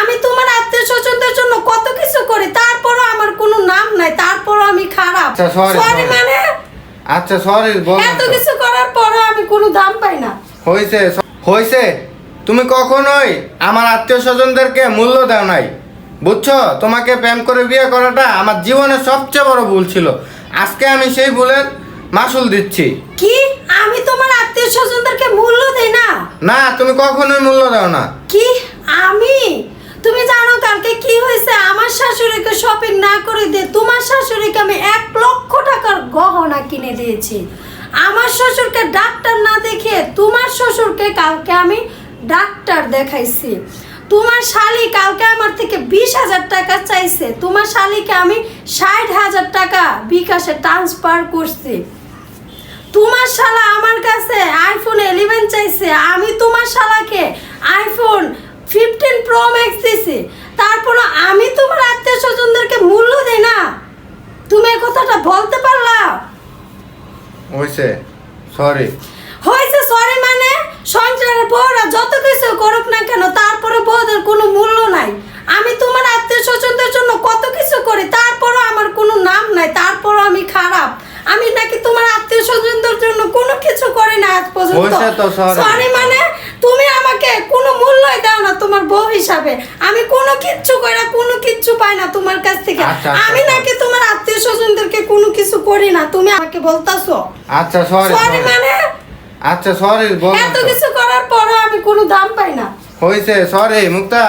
আমি তোমার আত্মীয় স্বজনদের জন্য কত কিছু করি তারপরও আমার কোনো নাম নাই তারপরও আমি খারাপ। আচ্ছা, সরি মানে আচ্ছা সরি বল এত কিছু করার পরও আমি কোনো দাম পাই না। হয়েছে হয়েছে তুমি কখনোই আমার আত্মীয় স্বজনদেরকে মূল্য দাও নাই। বুঝছ? তোমাকে প্রেম করে বিয়ে করাটা আমার জীবনের সবচেয়ে বড় ভুল ছিল। আজকে আমি সেই ভুলের মাসুল দিচ্ছি। কি? আমি তোমার আত্মীয় স্বজনদেরকে মূল্য দেই না? না তুমি কখনোই মূল্য দাও না। কি? আমি তুমি জানো কালকে কি হয়েছে আমার শাশুড়িকে শপিং না করে দিয়ে তোমার শাশুড়িকে আমি এক লক্ষ টাকার গহনা কিনে দিয়েছি। আমার শ্বশুরকে ডাক্তার না দেখে তোমার শ্বশুরকে কালকে আমি ডাক্তার দেখাইছি। তোমার শালি কালকে আমার থেকে বিশ হাজার টাকা চাইছে। তোমার শালিকে আমি ষাট হাজার টাকা বিকাশে ট্রান্সফার করছি। তোমার শালা আমার কাছে আইফোন ইলেভেন চাইছে। আমি তোমার শালাকে আইফোন প্রো ম্যাক্স দিছি তারপর আমি তোমার আত্মীয় স্বজনদেরকে মূল্য দেই না। তুমি এই কথাটা বলতে পারলা? হয়েছে সরি হয়েছে সরি মানে সংসারের বউরা যত কিছু করুক না কেন তারপরে বউদের কোনো মূল্য নাই। আমি তোমার আত্মীয় স্বজনদের জন্য কত কিছু করি তারপরও আমার কোনো নাম নাই তারপরও আমি খারাপ। আমি নাকি তোমার আত্মীয় স্বজনদের জন্য কোনো কিছু করি না আজ পর্যন্ত. সরি মানে আমাকে কোনো মূল্যই দাও না তোমার বউ হিসাবে। আমি কোনো কিচ্ছু করি না কোনো কিচ্ছু পাই না তোমার কাছ থেকে। আচ্ছা, আচ্ছা, আমি নাকি তোমার আত্মীয় স্বজনদেরকে কোনো কিছু করি না। তুমি আমাকে বলতাছো? আচ্ছা সরি সরি মানে? আচ্ছা সরি বল এত কিছু করার পরও আমি কোনো দাম পাই না। হয়েছে সরি মুক্তা।